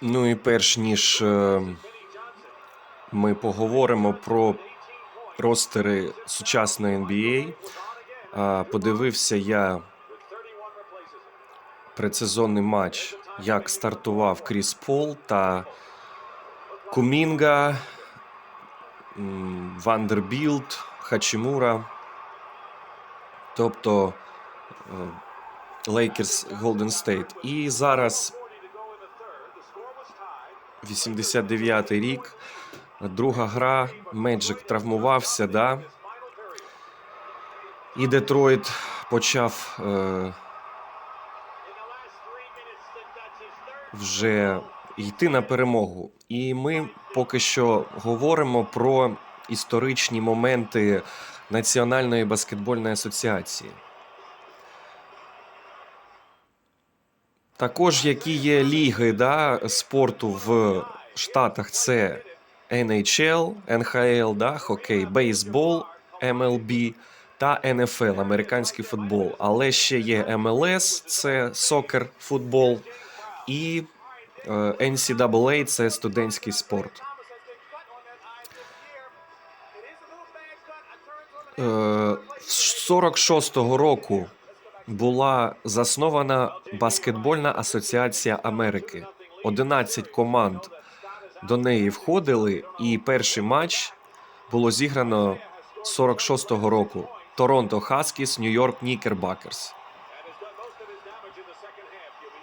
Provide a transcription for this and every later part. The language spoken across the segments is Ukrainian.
Ну і перш ніж е, ми поговоримо про ростери сучасної NBA, е, подивився я предсезонний матч, як стартував Кріс Пол та Кумінга, Вандербілд, Хачімура. Тобто Лейкерс Голден Стейт. І зараз 89-й рік. Друга гра. Меджик травмувався, да. І Детройт почав е, вже йти на перемогу. І ми поки що говоримо про історичні моменти Національної баскетбольної асоціації. Також які є ліги да, спорту в Штатах, це NHL, NHL, да, хокей, бейсбол, MLB та NFL, американський футбол. Але ще є MLS, це сокер, футбол, і е, NCAA – це студентський спорт. Е, З 46-го року була заснована баскетбольна асоціація Америки. 11 команд до неї входили, і перший матч було зіграно 46-го року. Торонто Хаскіс, Нью-Йорк Нікербакерс.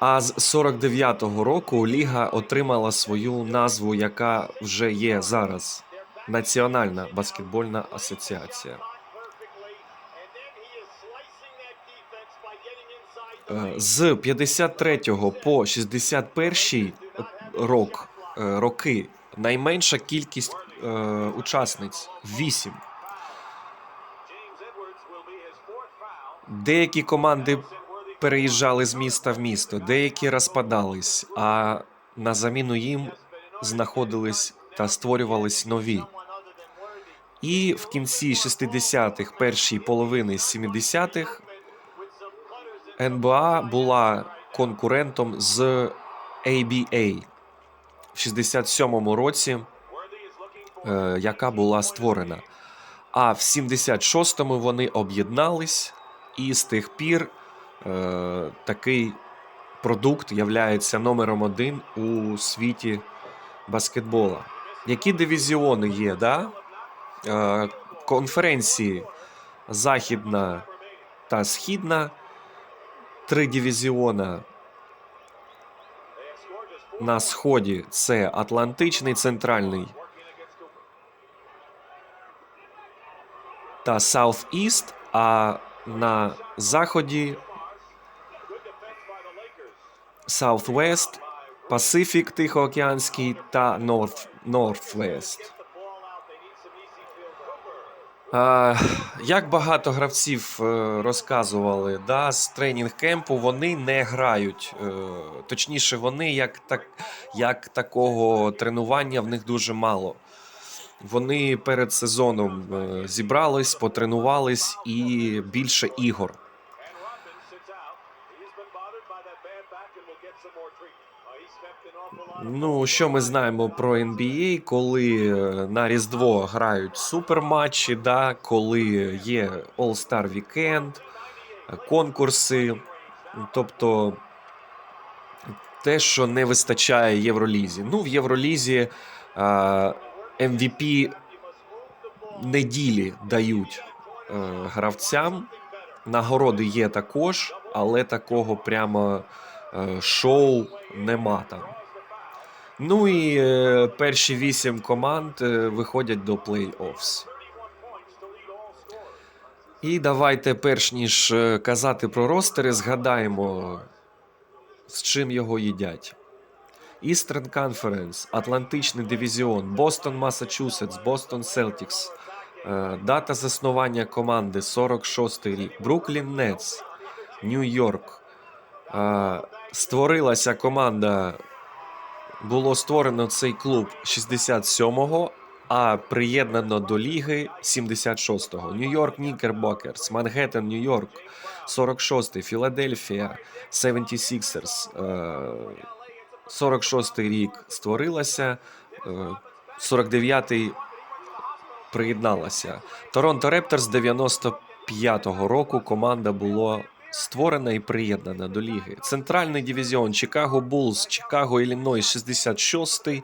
А з 49-го року ліга отримала свою назву, яка вже є зараз Національна баскетбольна асоціація. Е, З 53 по 61 рок, е, роки найменша кількість е, учасниць 8. Деякі команди переїжджали з міста в місто, деякі розпадались, а на заміну їм знаходились та створювались нові. І в кінці 60-х, першій половини 70-х НБА була конкурентом з ABA в 67-му році, е, яка була створена. А в 76-му вони об'єднались, і з тих пір е, такий продукт являється номером один у світі баскетбола. Які дивізіони є? Да? Е, конференції Західна та Східна. Три дивізіона на сході це Атлантичний, Центральний та South-East, а на заході Southwest, Пасифік Тихоокеанський та. А, як багато гравців е, розказували, да, з тренінг кемпу вони не грають. Е, точніше, вони як, так, як такого тренування в них дуже мало. Вони перед сезоном е, зібрались, потренувались і більше ігор. Ну, що ми знаємо про NBA, коли е, на Різдво грають суперматчі, да, коли є All-Star Weekend, е, конкурси. Тобто те, що не вистачає Євролізі. Ну, в Євролізі е, MVP неділі дають е, гравцям. Нагороди є також, але такого прямо е, шоу нема там. Ну і е, перші вісім команд е, виходять до плей-оффс. І давайте, перш ніж е, казати про ростери, згадаємо, з чим його їдять. Eastern Conference, Атлантичний дивізіон, Бостон, Массачусетс, Бостон Селтікс. Е, Дата заснування команди 46 й рік. Бруклін Нетс, Нью-Йорк. Е, Створилася команда було створено цей клуб 67-го, а приєднано до ліги 76-го. Нью-Йорк Нікербокерс, Манхеттен, Нью-Йорк, 46-й, Філадельфія, 76ers, е, 46-й рік створилася, е, 49-й приєдналася. Торонто Репторс 95-го року команда була створена і приєднана до ліги. Центральний дивізіон Чикаго Булls, Чикаго Іллінойс 66-й,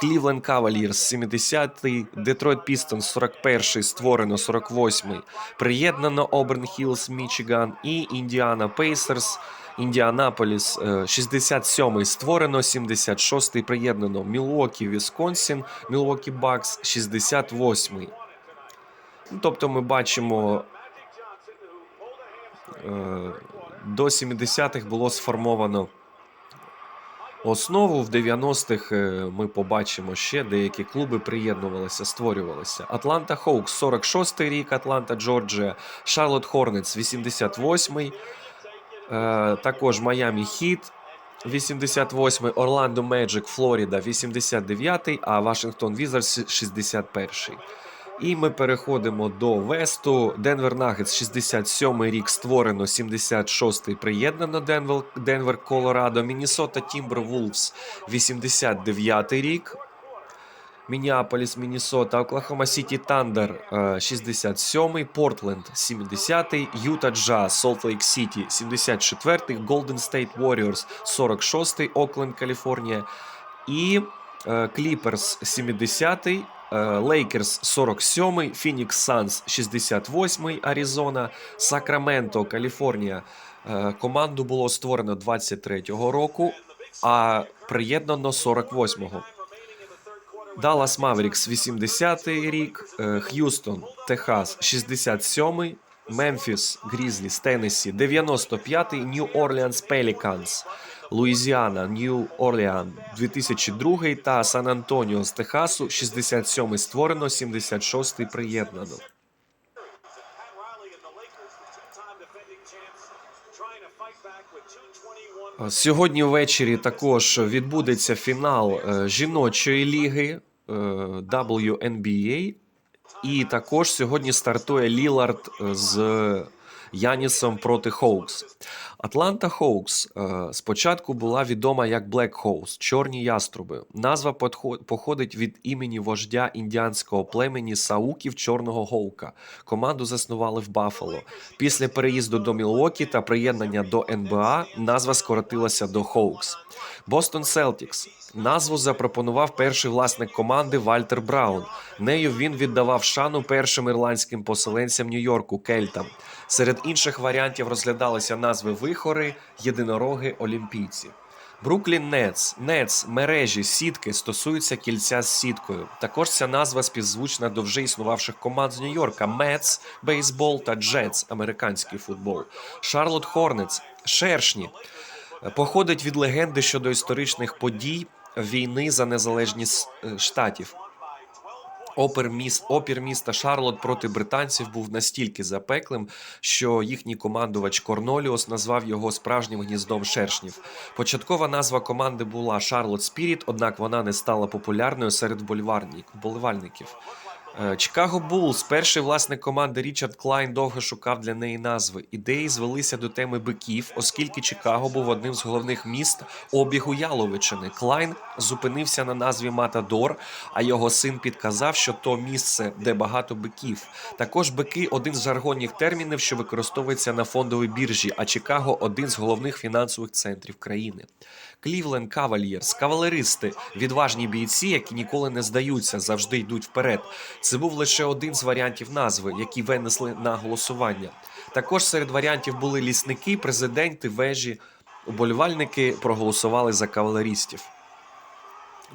Клівленд Кавалірс 70-й, Детройт Пістонс 41-й, створено 48-й, приєднано Оберн Хілс, Мічиган і Індіана Пейсерс. Індіанаполіс е, 67-й створено, 76-й приєднано Мілуокі, Вісконсін, Мілуокі Бакс 68-й. Ну, Тобто ми бачимо е, до 70-х було сформовано основу. В 90-х е, ми побачимо ще деякі клуби приєднувалися, створювалися. Атланта Хоукс 46-й рік, Атланта Джорджія, Шарлот Хорнетс 88-й. Е, також Майами Хіт 88-й, Орландо Меджик, Флоріда 89-й, а Вашингтон Візарс 61-й. І ми переходимо до Весту. Денвер Нагетс 67-й рік створено, 76-й приєднано Денвер, Денвер Колорадо, Міннесота Тімбервулфс 89-й рік. Мініаполіс, Міннесота, Оклахома Сіті Тандер 67-й, Портленд 70-й, Юта Джаз, Солт Лейк Сіті 74-й, Голден Стейт Warriors 46-й, Окленд, Каліфорнія. І Кліперс 70-й, Лейкерс 47-й, Фінікс Санс 68-й, Аризона, Сакраменто, Каліфорнія. Е, Команду було створено 23-го року, а приєднано 48-го. Даллас Маверікс 80-й рік, е, Х'юстон, Техас 67-й, Мемфіс Грізліс, Теннессі 95-й, Нью Орлеанс Пеліканс, Луїзіана, Нью Орлеан 2002 та Сан Антоніо з Техасу 67-й створено, 76-й приєднано. Сьогодні ввечері також відбудеться фінал е, жіночої ліги е, WNBA. І також сьогодні стартує Лілард е, з Янісом проти Хоукс. Атланта Хоукс е, спочатку була відома як Black House, чорні яструби. Назва походить від імені вождя індіанського племені Сауків Чорного Гоука. Команду заснували в Баффало. Після переїзду до Мілуокі та приєднання до НБА назва скоротилася до Хоукс. Бостон Селтікс. Назву запропонував перший власник команди Вальтер Браун. Нею він віддавав шану першим ірландським поселенцям Нью-Йорку Кельтам. Серед інших варіантів розглядалися назви вихори, єдинороги, олімпійці. Бруклін Нетс, Нетс, мережі, сітки стосуються кільця з сіткою. Також ця назва співзвучна до вже існувавших команд з Нью-Йорка: Метс, бейсбол та Джетс, американський футбол. Шарлот Хорнетс, шершні. Походить від легенди щодо історичних подій війни за незалежність е, штатів. Опер, міс опір міста Шарлот проти британців був настільки запеклим, що їхній командувач Корноліус назвав його справжнім гніздом шершнів. Початкова назва команди була Шарлот Спіріт, однак вона не стала популярною серед. Е, Чикаго Буллс, перший власник команди Річард Клайн довго шукав для неї назви. Ідеї звелися до теми биків, оскільки Чикаго був одним з головних міст обігу Яловичини. Клайн зупинився на назві Матадор, а його син підказав, що то місце, де багато биків. Також бики один з жаргонних термінів, що використовується на фондовій біржі, а Чикаго один з головних фінансових центрів країни. Клівленд Кавальєрс, кавалеристи, відважні бійці, які ніколи не здаються, завжди йдуть вперед. Це був лише один з варіантів назви, які винесли на голосування. Також серед варіантів були лісники, президенти, вежі. Уболівальники проголосували за кавалерістів.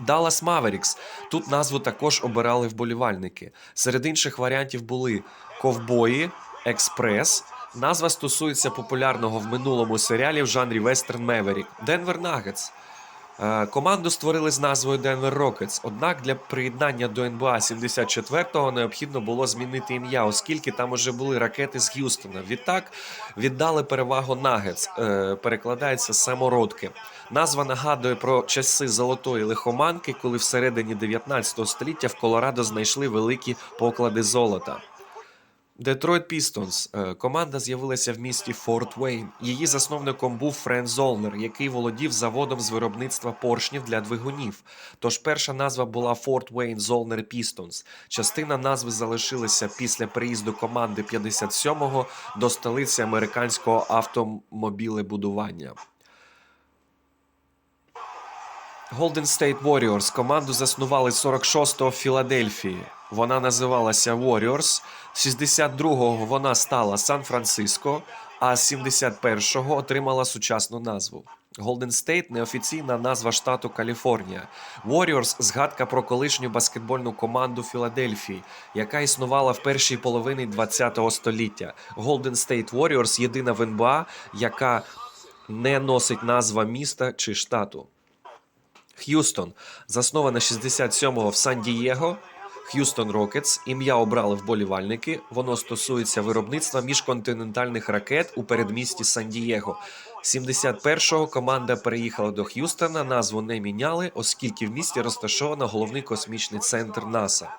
Dallas Mavericks. Тут назву також обирали вболівальники. Серед інших варіантів були Ковбої, Експрес. Назва стосується популярного в минулому серіалі в жанрі Western Maverick. Денвер Нагетс. Е, Команду створили з назвою Denver Rockets, однак для приєднання до НБА 74-го необхідно було змінити ім'я, оскільки там уже були ракети з Г'юстона. Відтак віддали перевагу Нагетс, перекладається самородки. Назва нагадує про часи золотої лихоманки, коли всередині 19 століття в Колорадо знайшли великі поклади золота. Детройт Пістонс. Е, Команда з'явилася в місті Форт Уейн. Її засновником був Френ Золнер, який володів заводом з виробництва поршнів для двигунів. Тож перша назва була Форт Уейн Золнер Пістонс. Частина назви залишилася після приїзду команди 57-го до столиці американського автомобілебудування. Golden State Warriors команду заснували 46-го в Філадельфії. Вона називалася Warriors. 62-го вона стала Сан-Франциско, а з 71-го отримала сучасну назву. Golden State – неофіційна назва штату Каліфорнія. Warriors – згадка про колишню баскетбольну команду Філадельфії, яка існувала в першій половині ХХ століття. Golden State Warriors – єдина в НБА, яка не носить назва міста чи штату. Х'юстон заснована 67-го в Сан-Дієго. Х'юстон Рокетс. Ім'я обрали вболівальники. Воно стосується виробництва міжконтинентальних ракет у передмісті Сан-Дієго. 71-го команда переїхала до Х'юстона. Назву не міняли, оскільки в місті розташовано головний космічний центр НАСА.